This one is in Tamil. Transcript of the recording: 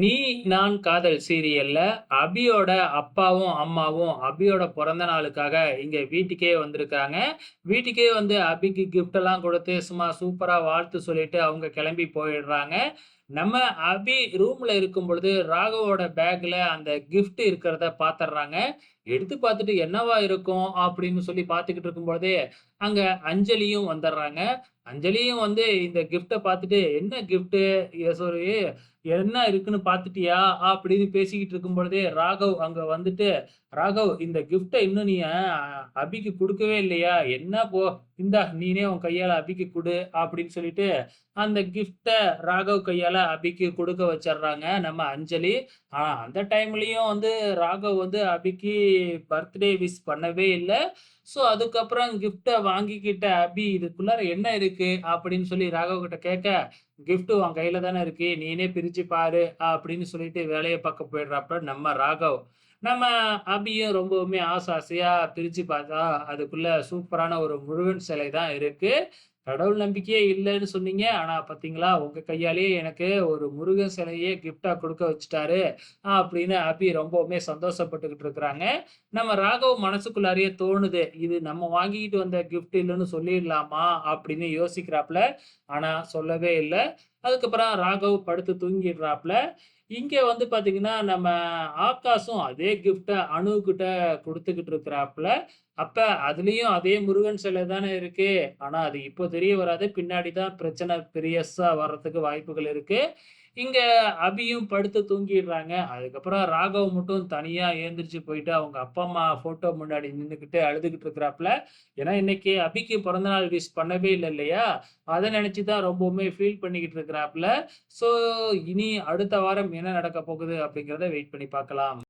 நீ நான் காதல் சீரியல்ல அபியோட அப்பாவும், அம்மாவும் அபியோட பிறந்த நாளுக்காக இங்க வீட்டுக்கே வந்திருக்காங்க. வீட்டுக்கே வந்து அபிக்கு கிஃப்ட் எல்லாம் கொடுத்து சும்மா சூப்பரா வாழ்த்து சொல்லிட்டு அவங்க கிளம்பி போயிடுறாங்க. நம்ம அபி ரூம்ல இருக்கும் பொழுது ராகவோட பேக்ல அந்த கிஃப்ட் இருக்கிறத பார்த்துடுறாங்க. எடுத்து பார்த்துட்டு என்னவா இருக்கும் அப்படின்னு சொல்லி பார்த்துக்கிட்டு இருக்கும் பொழுதே, அங்க அஞ்சலியும் வந்துடுறாங்க. அஞ்சலியும் வந்து இந்த கிஃப்டை பார்த்துட்டு, "என்ன கிஃப்ட்டு? சாரி என்ன இருக்குன்னு பார்த்துட்டியா?" அப்படின்னு பேசிக்கிட்டு இருக்கும் பொழுதே, ராகவ் அங்க வந்துட்டு, "ராகவ் இந்த கிஃப்டை இன்னும் நீ அபிக்கு கொடுக்கவே இல்லையா? என்ன போ இந்தா நீனே உன் கையால அபிக்கு கொடு அப்படின்னு சொல்லிட்டு, அந்த கிஃப்டை ராகவ் கையால அபிக்கு கொடுக்க வச்சிடுறாங்க நம்ம அஞ்சலி. ஆனா அந்த டைம்லயும் வந்து ராகவ் வந்து அபிக்கு பர்த்டே விஷ் பண்ணவே இல்லை ஸோ அதுக்கப்புறம் கிஃப்டை வாங்கிக்கிட்ட அபி, "இதுக்குள்ளார என்ன இருக்கு?" அப்படின்னு சொல்லி ராகவ் கிட்ட கேட்க, "கிஃப்ட் உன் கையில தானே இருக்கு. நீனே பிரிச்சு பாரு." அப்படின்னு சொல்லிட்டு வேலையை பார்க்க போயிடுறாப்ல நம்ம ராகவ். நம்ம அபியும் ரொம்பவுமே ஆசை ஆசையா பிரிச்சு பார்த்தா, அதுக்குள்ள சூப்பரான ஒரு முருகன் சிலை தான் இருக்கு. கடவுள் நம்பிக்கையே இல்லைன்னு சொன்னீங்க. ஆனா பார்த்தீங்களா, உங்க கையாலேயே எனக்கு ஒரு முருகன் சிலையே கிஃப்ட்டா கொடுக்க வச்சுட்டாரு. அப்படின்னு அபி ரொம்பவுமே சந்தோஷப்பட்டுக்கிட்டு இருக்கிறாங்க. நம்ம ராகவ் மனசுக்குள்ளாரியே தோணுது. இது நம்ம வாங்கிக்கிட்டு வந்த கிஃப்ட் இல்லைன்னு சொல்லிடலாமா? அப்படின்னு யோசிக்கிறாப்ல. ஆனா சொல்லவே இல்லை அதுக்கப்புறம் ராகவ் படுத்து தூங்கிடுறாப்ல. இங்கே வந்து பார்த்தீங்கன்னா, நம்ம ஆகாஷும் அதே கிஃப்டை அணுகிட்ட கொடுத்துக்கிட்டு இருக்கிறாப்புல அப்ப அதுலயும் அதே முருகன் சிலை தானே இருக்கு. ஆனா அது இப்போ தெரிய வராது. பின்னாடி தான் பிரச்சனை பெரியசா வர்றதுக்கு வாய்ப்புகள் இருக்கு. இங்க அபியும் படுத்து தூங்கிடுறாங்க. அதுக்கப்புறம் ராகவ் மட்டும் தனியா எழுந்திரிச்சு போயிட்டு அவங்க அப்பா, அம்மா ஃபோட்டோ முன்னாடி நின்றுக்கிட்டு அழுதுகிட்டு இருக்கிறாப்புல ஏன்னா இன்னைக்கு அபிக்கு பிறந்தநாள் விஷ் பண்ணவே இல்லை இல்லையா? அதை நினைச்சு தான் ரொம்பவுமே ஃபீல் பண்ணிக்கிட்டு இருக்கிறாப்புல ஸோ இனி அடுத்த வாரம் என்ன நடக்க போகுது அப்படிங்கிறத வெயிட் பண்ணி பார்க்கலாம்.